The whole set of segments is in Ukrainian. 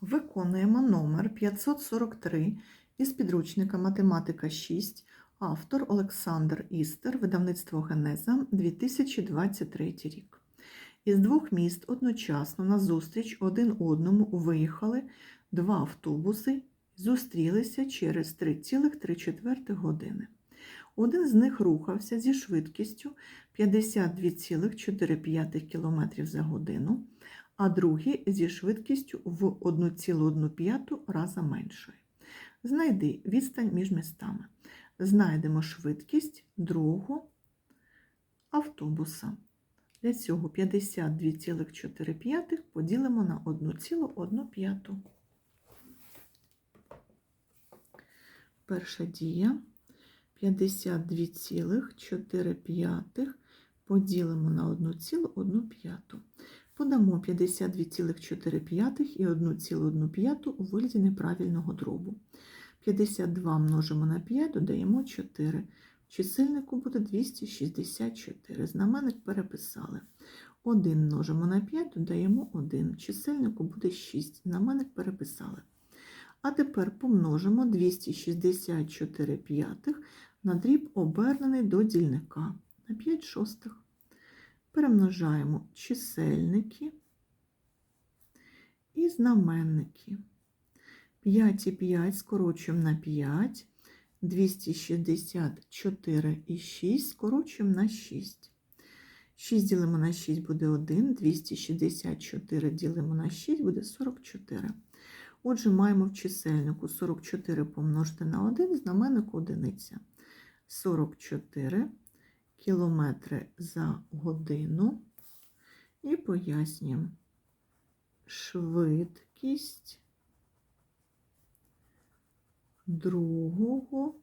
Виконуємо номер 543 із підручника Математика 6, автор Олександр Істер, видавництво Генеза, 2023 рік. Із двох міст одночасно на зустріч один одному виїхали два автобуси, зустрілися через 3,3 години. Один з них рухався зі швидкістю 52,4 км за годину, а другий зі швидкістю в 1,1 раза меншою. Знайди відстань між містами. Знайдемо швидкість другого автобуса. Для цього 52,4 поділимо на 1,1. Перша дія 52,4 поділимо на 1,1. Подамо 52,4 і 1,1 у вигляді неправильного дробу. 52 множимо на 5, додаємо 4. В чисельнику буде 264. Знаменник переписали. 1 множимо на 5, додаємо 1. В чисельнику буде 6. Знаменник переписали. А тепер помножимо 264 п'ятих на дріб обернений до дільника на 5 шостих. Перемножаємо чисельники і знаменники. 5 і 5 скорочуємо на 5, 264 і 6 скорочуємо на 6. 6 ділимо на 6 буде 1, 264 ділимо на 6 буде 44. Отже, маємо в чисельнику 44 помножити на 1, знаменнику одиниця. 44 кілометри за годину. І пояснюємо швидкість другого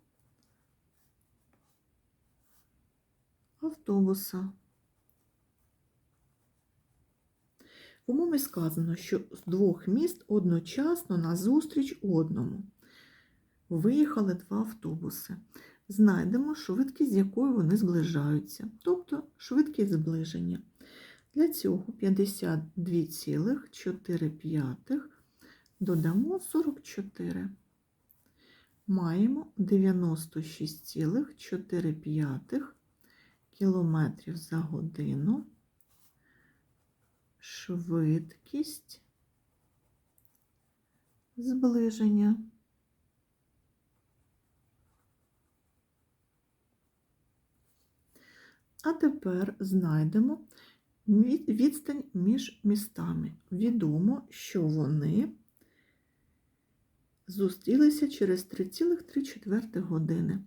автобуса. В умові сказано, що з двох міст одночасно назустріч одному виїхали два автобуси. Знайдемо швидкість, з якою вони зближаються, тобто швидкість зближення. Для цього 52,4 додамо 44. Маємо 96,4 км за годину. Швидкість зближення. А тепер знайдемо відстань між містами. Відомо, що вони зустрілися через 3,3 години.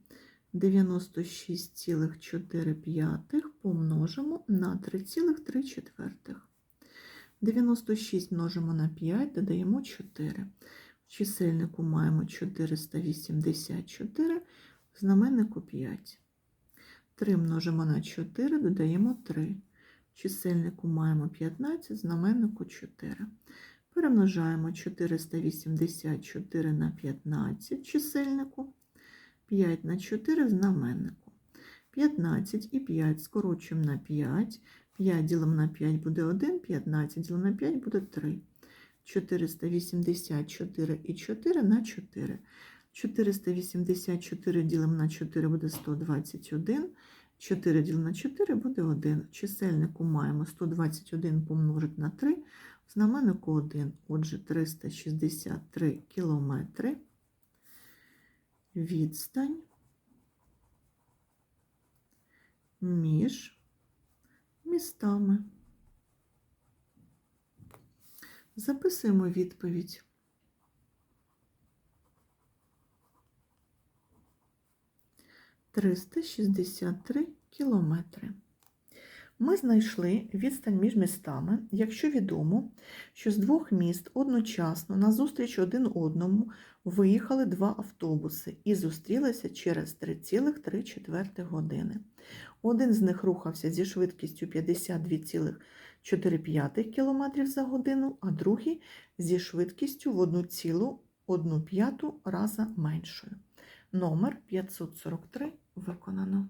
96,4 помножимо на 3,3. 96 множимо на 5, додаємо 4. В чисельнику маємо 484, в знаменнику 5. 3 множимо на 4, додаємо 3. Чисельнику маємо 15, знаменнику 4. Перемножаємо 484 на 15 чисельнику, 5 на 4 знаменнику. 15 і 5 скорочуємо на 5. 5 ділимо на 5 буде 1, 15 ділимо на 5 буде 3. 484 і 4 на 4. 484 ділимо на 4 буде 121. 4 ділимо на 4 буде 1. Чисельнику маємо 121 помножити на 3, в знаменнику 1. Отже, 363 кілометри. Відстань між містами. Записуємо відповідь. Триста шістдесят три кілометри. Ми знайшли відстань між містами, якщо відомо, що з двох міст одночасно назустріч один одному виїхали два автобуси і зустрілися через 3,3 години. Один з них рухався зі швидкістю 52,4 км за годину, а другий зі швидкістю в 1,1 раза меншою. Номер 543 виконано.